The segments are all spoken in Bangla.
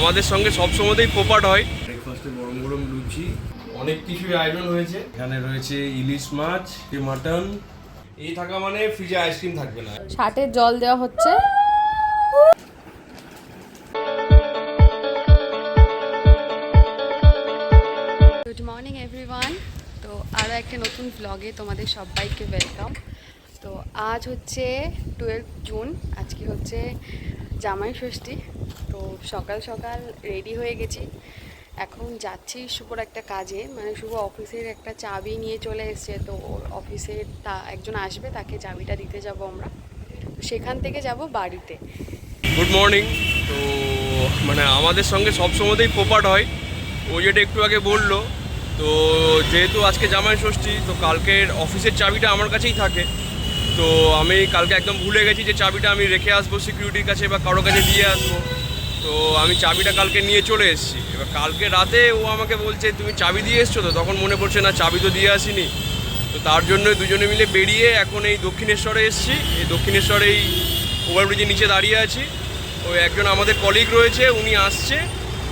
আমাদের সঙ্গে সব সময়তেই পোপাট হয়। ব্রেকফাস্টে গরম গরম লুচি। অনেক কিছুই আয়োজন হয়েছে। এখানে রয়েছে ইলিশ মাছ মাটন। এই থাকা মানে ফ্রিজে আইসক্রিম থাকবে না। শার্টের জল দেওয়া হচ্ছে। গুড মর্নিং এভরিওয়ান তো আরও একটা নতুন ব্লগে তোমাদের সবাইকে ওয়েলকাম তো আজ হচ্ছে টুয়েলভ জুন আজকে হচ্ছে জামাই ষষ্ঠী। তো সকাল সকাল রেডি হয়ে গেছি। এখন যাচ্ছি শুভর একটা কাজে। মানে শুভ অফিসের একটা চাবি নিয়ে চলে এসছে। তো ওর অফিসের তা একজন আসবে, তাকে চাবিটা দিতে যাব আমরা। তো সেখান থেকে যাব বাড়িতে। গুড মর্নিং তো মানে আমাদের সঙ্গে সব সময়তেই পোপাট হয়। ও যেটা একটু আগে বলল, তো যেহেতু আজকে জামাই ষষ্ঠী, তো কালকের অফিসের চাবিটা আমার কাছেই থাকে। তো আমি কালকে একদম ভুলে গেছি যে চাবিটা আমি রেখে আসব সিকিউরিটির কাছে বা কারও কাছে দিয়ে আসব। তো আমি চাবিটা কালকে নিয়ে চলে এসেছি। এবার কালকে রাতে ও আমাকে বলছে, তুমি চাবি দিয়ে এসছো তো? তখন মনে পড়ছে, না, চাবি তো দিয়ে আসিনি। তো তার জন্য দুজনে মিলে বেরিয়ে এখন এই দক্ষিণেশ্বরে এসেছি। এই দক্ষিণেশ্বরে এই ওভারব্রিজের নিচে দাঁড়িয়ে আছি। ওই একজন আমাদের কলিগ রয়েছে, উনি আসছে।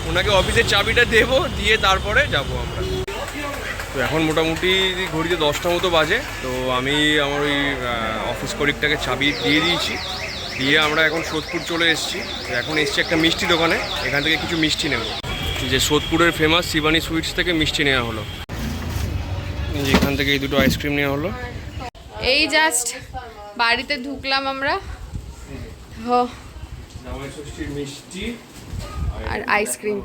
ওনাকে অফিসের চাবিটা দেবো, দিয়ে তারপরে যাব আমরা। তো এখন মোটামুটি ঘড়িতে দশটা মতো বাজে তো আমি আমার ওই অফিস কলিগটাকে চাবি দিয়ে দিয়েছি। দিয়ে আমরা এখন সোদপুর চলে এসেছি। তো এখন এসছি একটা মিষ্টি দোকানে এখান থেকে কিছু মিষ্টি নেব। যে সোদপুরের ফেমাস শিবানী সুইটস থেকে মিষ্টি নেওয়া হলো। যে এখান থেকে এই দুটো আইসক্রিম নেওয়া হলো। এই জাস্ট বাড়িতে ঢুকলাম আমরা। মিষ্টি আর আইসক্রিম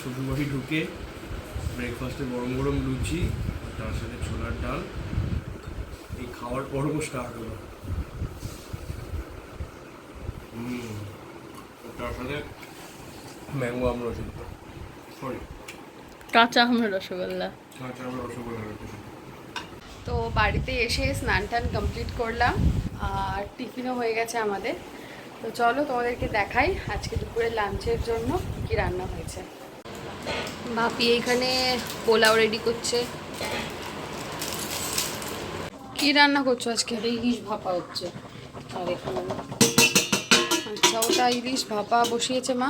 শ্বশুরবাড়ি ঢুকে ব্রেকফাস্টে গরম গরম লুচি তার সাথে ছোলার ডাল। এই খাওয়ার পর্ব স্টার্ট হলো। হুম। তার সাথে ম্যাঙ্গো আমরা সরি কাঁচা আমরা রসগোল্লা। কাঁচা আমরা রসগোল্লা তো বাড়িতে এসে স্নান টান কমপ্লিট করলাম আর টিফিনও হয়ে গেছে আমাদের। তো চলো তোমাদেরকে দেখাই আজকে দুপুরে লাঞ্চের জন্য কি রান্না হয়েছে। বাপি এখানে পোলাও রেডি করছে। কি রান্না করছ আজকে? ইলিশ ভাপা হচ্ছে। আর এখানে আচ্ছা ওটা ইলিশ ভাপা বসিয়েছে মা।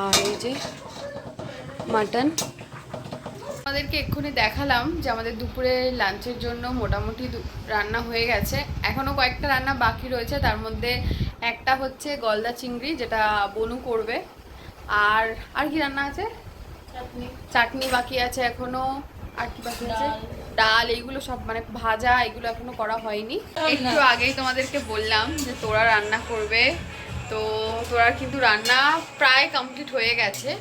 আর এই যে মাটন। আমাদেরকে এক্ষুনি দেখালাম যে আমাদের দুপুরে লাঞ্চের জন্য মোটামুটি রান্না হয়ে গেছে। এখনও কয়েকটা রান্না বাকি রয়েছে। তার মধ্যে একটা হচ্ছে গলদা চিংড়ি যেটা বনু করবে। আর আর কি রান্না আছে? চাটনি। চাটনি বাকি আছে এখনও। আর কি বাকি আছে? ডাল। এইগুলো সব মানে ভাজা এগুলো এখনও করা হয়নি। একটু আগেই তোমাদেরকে বললাম যে তোরা রান্না করবে। তো তোরা কিন্তু রান্না প্রায় কমপ্লিট হয়ে গেছে।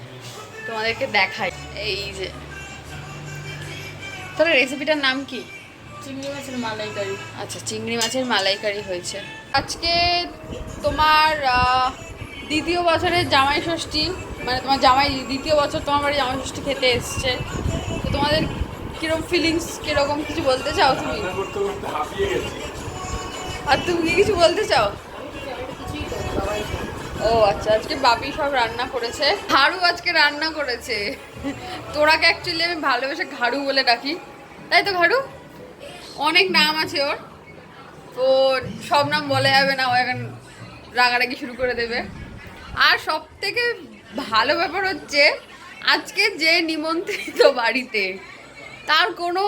তোমাদেরকে দেখাই। এই যে। তাহলে রেসিপিটার নাম কি? চিংড়ি মাছের মালাইকারি। আচ্ছা চিংড়ি মাছের মালাইকারি হয়েছে। আজকে তোমার দ্বিতীয় বছরের জামাই ষষ্ঠী মানে তোমার জামাই দ্বিতীয় বছর তোমার বাড়ি জামাই ষষ্ঠী খেতে এসছে। তো তোমাদের কীরকম ফিলিংস কীরকম কিছু বলতে চাও তুমি? আর তুমি কি কিছু বলতে চাও? ও আচ্ছা আজকে বাপি সব রান্না করেছে। ঘাড়ু আজকে রান্না করেছে। তোরাকে অ্যাকচুয়ালি আমি ভালোবেসে ঘাড়ু বলে ডাকি। তাই তো ঘাড়ু? অনেক নাম আছে ওর। তো সব নাম বলা যাবে না, ও এখন রাগারাগি শুরু করে দেবে। আর সব থেকে ভালো ব্যাপার হচ্ছে আজকে যে নিমন্ত্রিত বাড়িতে তার কোনো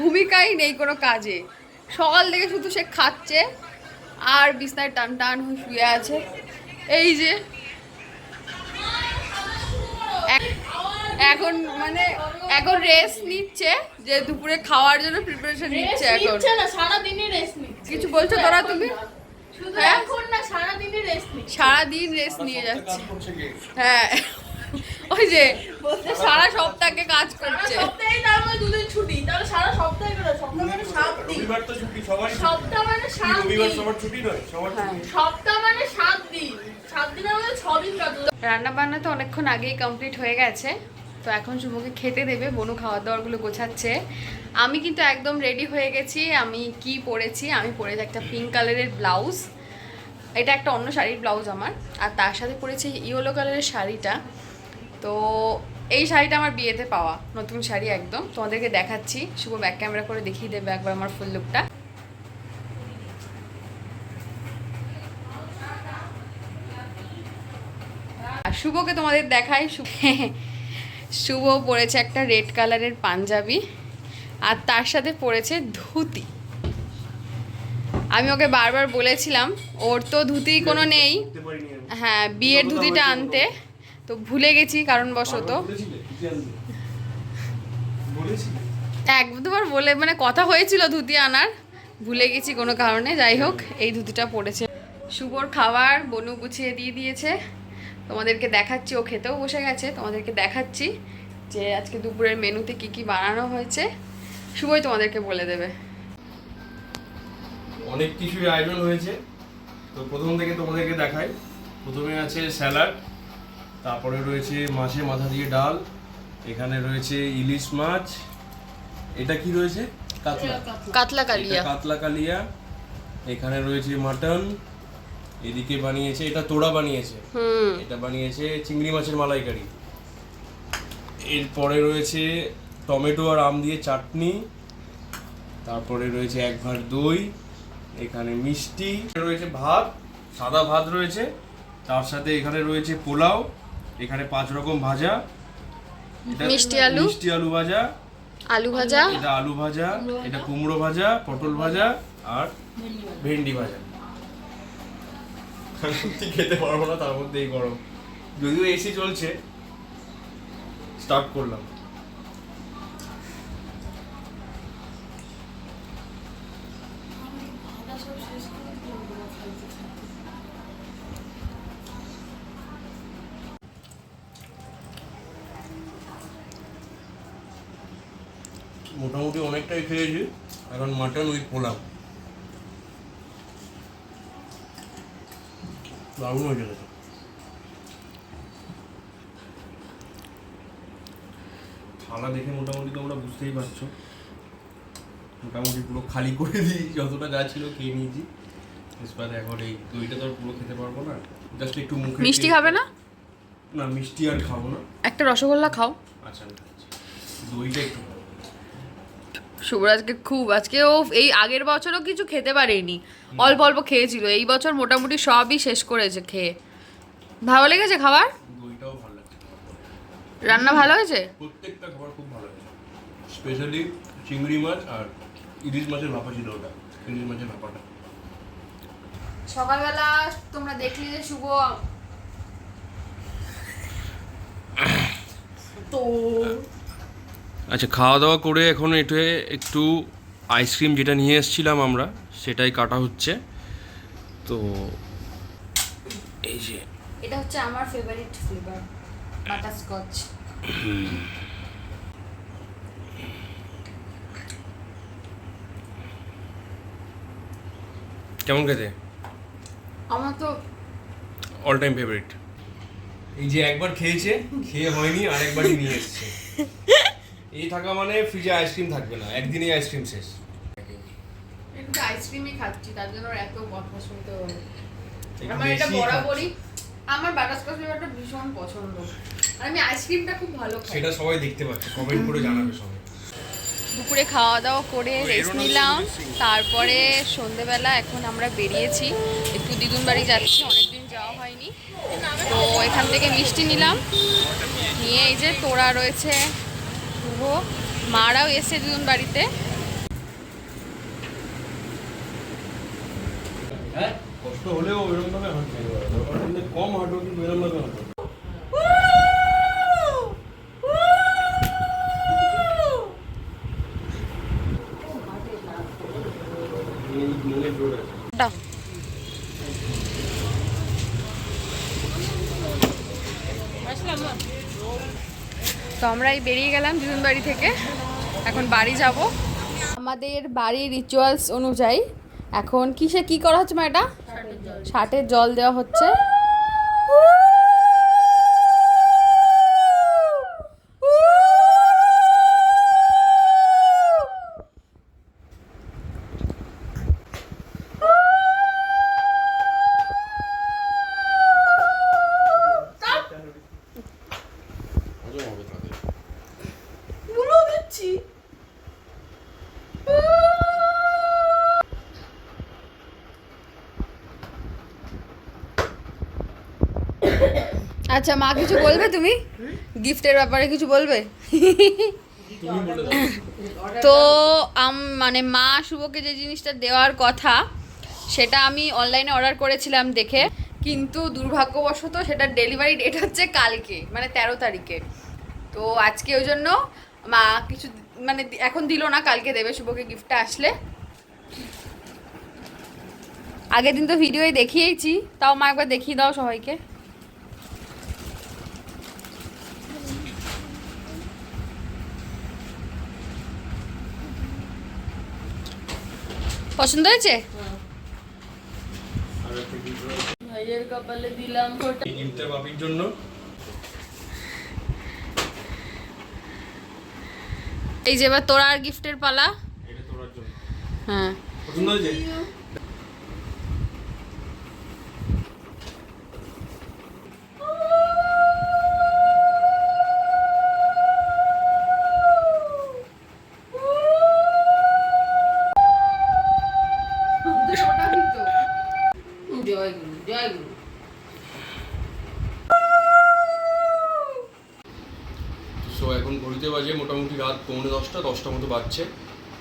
ভূমিকাই নেই কোনো কাজে। সকাল থেকে শুধু সে খাচ্ছে আর বিছনায় টান টান হয়ে শুয়ে আছে। এই যে এখন মানে এখন রেস্ট নিচ্ছে যে দুপুরে খাওয়ার জন্য প্রিপারেশন নিচ্ছে এখন। রেস্ট নিচ্ছে। কিছু বলছো তোরা তুমি? হ্যাঁ? সারাদিন রেস্ট নিয়ে যাচ্ছে। হ্যাঁ। ওই যে সারা সপ্তাহে কাজ করছে। সপ্তাহে তার মধ্যে দুদিন ছুটি তাহলে সারা সপ্তাহে করে সপ্তাহ মানে সাত দিন। রবিবার তো ছুটি সবারই সপ্তাহ মানে কি সাত রবিবার সবার ছুটি নয় সবার হ্যাঁ। ছুটি। সপ্তাহ মানে সাত দিন। সাত দিনের মধ্যে ছ দিন কাজ রান্না বান্না তো অনেকক্ষণ আগেই কমপ্লিট হয়ে গেছে। তো এখন শুভকে খেতে দেবে, বনু খাওয়া দাওয়ারগুলো গোছাচ্ছে। আমি কিন্তু একদম রেডি হয়ে গেছি, আমি কি পরেছি, আমি পরেছি একটা পিঙ্ক কালারের ব্লাউজ এটা একটা অন্য শাড়ির ব্লাউজ আমার, আর তার সাথে পরেছি ইয়েলো কালারের শাড়িটা। তো এই শাড়িটা আমার বিয়েতে পাওয়া, নতুন শাড়ি একদম। তোমাদেরকে দেখাচ্ছি, শুভ ব্যাক ক্যামেরা করে দেখিয়ে দেবে একবার আমার ফুল লুকটা শুভকে তোমাদের দেখাই শুভ পরেছে একটা রেড কালারের পাঞ্জাবি, আর তার সাথে পরেছে ধুতি। আমি ওকে বারবার বলেছিলাম, ওর তো ধুতি কোনো নেই। হ্যাঁ বিয়ের ধুতিটা আনতে। তো ভুলে গেছি কারণবশত। এক দুবার বলে মানে কথা হয়েছিল ধুতি আনার, ভুলে গেছি কোনো কারণে। যাই হোক, এই ধুতিটা পড়েছে শুভর খাবার বনু গুছিয়ে দিয়ে দিয়েছে। তোমাদেরকে দেখাচ্ছি ও খেতেও বসে গেছে তোমাদেরকে দেখাচ্ছি যে আজকে দুপুরের মেনুতে কি কি বানানো হয়েছে। শুভই তোমাদেরকে বলে দেবে। অনেক কিছুই আয়োজন হয়েছে। তো প্রথম থেকে তোমাদেরকে দেখাই। প্রথমে আছে স্যালাড তারপরে রয়েছে মাছের মাথা দিয়ে ডাল এখানে রয়েছে ইলিশ মাছ। এটা কি রয়েছে? কাতলা। কাতলা কালিয়া। কাতলা কালিয়া। এখানে রয়েছে মাটন। এদিকে বানিয়েছে এটা তোড়া বানিয়েছে। এটা বানিয়েছে চিংড়ি মাছের মালাইকারি। এরপরে রয়েছে টমেটো আর আম দিয়ে চাটনি। তারপরে রয়েছে এক ভাত দই এখানে মিষ্টি রয়েছে ভাত সাদা ভাত রয়েছে। তার সাথে এখানে রয়েছে পোলাও এখানে পাঁচ রকম ভাজা। মিষ্টি আলু। মিষ্টি আলু ভাজা। আলু ভাজা। এটা আলু ভাজা এটা কুমড়ো ভাজা পটল ভাজা আর ভেন্ডি ভাজা। সত্যি খেতে পারব না, তার মধ্যে এই গরম। যদিও এসি চলছে স্টার্ট করলাম। মোটামুটি অনেকটাই খেয়েছি, এখন মাটন উইথ পোলাও। দারুণ হয়েছে খেতে। থালা দেখে মোটামুটি তোমরা বুঝতেই পারছ। মোটামুটি পুরো খালি করে দিই যতটা যা ছিল খেয়ে নিয়েছি। এরপরে এখন এই দইটা তো আর পুরো খেতে পারব না। জাস্ট একটু মুখে মিষ্টি খাবে না? না মিষ্টি আর খাব না। একটা রসগোল্লা খাও। আচ্ছা দইটা একটু খাব। শুভরাজকে খুব আজকে ও এই আগের বছরও কিছু খেতে পারেনি। অল্প অল্প খেয়েছিল এই বছর মোটামুটি সবই শেষ করেছে খেয়ে। ভালো লেগেছে খাবার? দইটাও ভালো লাগছে। রান্না ভালো হয়েছে? প্রত্যেকটা খাবার খুব ভালো হয়েছে। স্পেশালি চিংড়ি মাছ আর ইলিশ মাছের ভাপা ছিল ওটা ইলিশ মাছের ভাপাটা। সকালবেলা তোমরা দেখলি যে শুভ তো আচ্ছা খাওয়া দাওয়া করে এখন একটু একটু আইসক্রিম যেটা নিয়ে এসেছিলাম আমরা সেটাই কাটা হচ্ছে। তো এই যে এটা হচ্ছে আমার ফেভারিট ফ্লেভার বাটারস্কচ কেমন খেতে? আমার তো অল টাইম ফেভারিট এই যে একবার খেয়েছে খেয়ে হয়নি আরেকবারই নিয়ে এসছে। এই থাকা মানে ফ্রিজে আইসক্রিম থাকবে না একদিনই আইসক্রিম শেষ। একটু আইসক্রিমই খাচ্ছি তার জন্য এত কথা শুনতে হবে আমার এটা বরাবরই আমার বাটারস্কচ ফ্লেভারটা ভীষণ পছন্দ। আর আমি আইসক্রিমটা খুব ভালো খাই। সেটা সবাই দেখতে পাচ্ছে কমেন্ট করে জানাবে সবাই। দুপুরে খাওয়া দাওয়া করে রেস্ট নিলাম। তারপরে সন্ধেবেলা এখন আমরা বেরিয়েছি। একটু দিদুন বাড়ি যাচ্ছি অনেকদিন যাওয়া হয়নি। তো এখান থেকে মিষ্টি নিলাম। নিয়ে এই যে তোরা রয়েছে। শুভ মারাও এসে দিদুন বাড়িতে কষ্ট হলেও এরকম ভাবে হাঁটবে দরকার হলে কম হাঁটো কিন্তু এরকম ভাবে হাঁটো নুনের জোর আছে আমরা এই বেরিয়ে গেলাম দিদুন বাড়ি থেকে। এখন বাড়ি যাব। আমাদের বাড়ির রিচুয়ালস অনুযায়ী এখন কিসে কি করা হচ্ছে মা এটা? ষাটের জল দেওয়া হচ্ছে হজম হবে তাদের বলো দিচ্ছি আচ্ছা মা কিছু বলবে তুমি? গিফটের ব্যাপারে কিছু বলবে? তো মানে মা শুভকে যে জিনিসটা দেওয়ার কথা, সেটা আমি অনলাইনে অর্ডার করেছিলাম দেখে, কিন্তু দুর্ভাগ্যবশত সেটার ডেলিভারি ডেট হচ্ছে কালকে মানে তেরো তারিখে। তো আজকে ওই জন্য মা কিছু মানে এখন দিল না, কালকে দেবে শুভকে গিফটটা আসলে। আগের দিন তো ভিডিওয়ে দেখিয়েছি তাও মা একবার দেখিয়ে দাও সবাইকে। পছন্দ হয়েছে? ভাইয়ের কপালে দিলাম ফোটা। এই বাপির জন্য। এই যে এবার তোরা আর গিফটের পালা। এটা তোরার জন্য। হ্যাঁ। পছন্দ হয়েছে জয় গুরু জয় গুরু সো এখন ঘড়িতে বাজে মোটামুটি রাত পৌনে দশটা দশটা মতো বাজছে।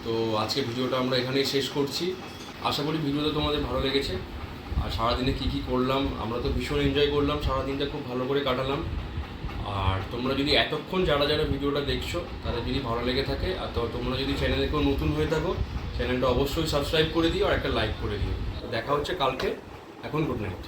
তো আজকে ভিডিওটা আমরা এখানেই শেষ করছি। আশা করি ভিডিওটা তোমাদের ভালো লেগেছে। আর সারাদিনে কী কী করলাম, আমরা তো ভীষণ এনজয় করলাম, সারাদিনটা খুব ভালো করে কাটালাম। আর তোমরা যদি এতক্ষণ যারা যারা ভিডিওটা দেখছ তাদের যদি ভালো লেগে থাকে, আর তোমরা যদি চ্যানেলে কেউ নতুন হয়ে থাকো চ্যানেলটা অবশ্যই সাবস্ক্রাইব করে দিও আর একটা লাইক করে দিও। দেখা হচ্ছে কালকে। এখন গুড নাইট